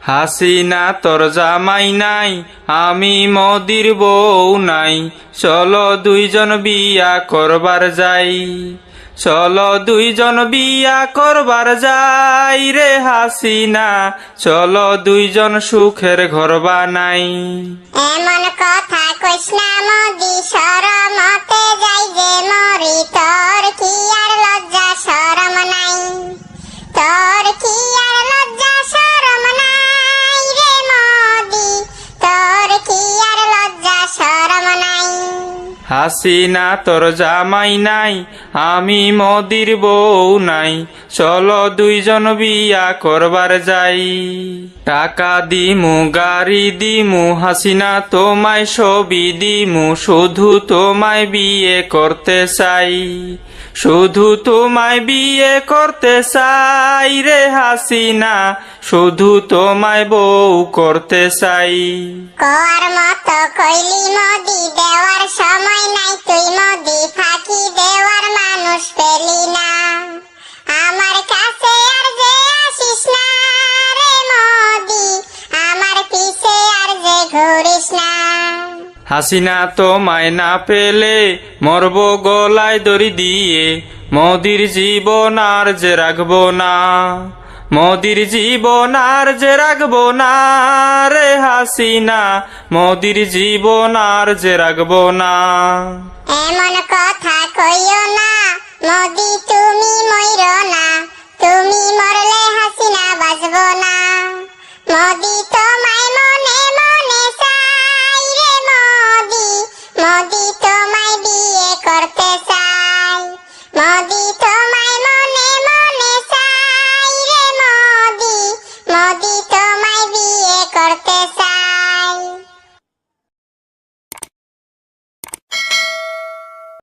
হাসিনা তোর জামাই নাই আমি মদির বউ নাই। চলো দুইজন বিয়া করবার যাই। চলো দুইজন বিয়া করবার যাই রে হাসিনা। চলো দুইজন সুখের ঘর বানাই। এমন কথা কইস না মোদি হাসিনা তোর জামাই নাই, আমি মদির বউ নাই। চলো দুইজন বিয়া করবার যাই। টাকা দিমু, গাড়ি দিমু, হাসিনা তোমায় ছবি দিমু, শুধু তোমায় বিয়ে করতে চাই। শুধু তোমায় বিয়ে করতে চাই রে হাসিনা, শুধু তোমায় বউ করতে চাই। কইলি মোদি দেওয়ার সময় হাসিনা তোমায় না পেলে, মরব গলায় দড়ি দিয়ে। মোদির জীবন আর যে রাখব না, মোদির জীবন আর যে রাখব না রে হাসিনা। মোদির জীবন আর যে রাখব না। এমন কথা কইও না মোদি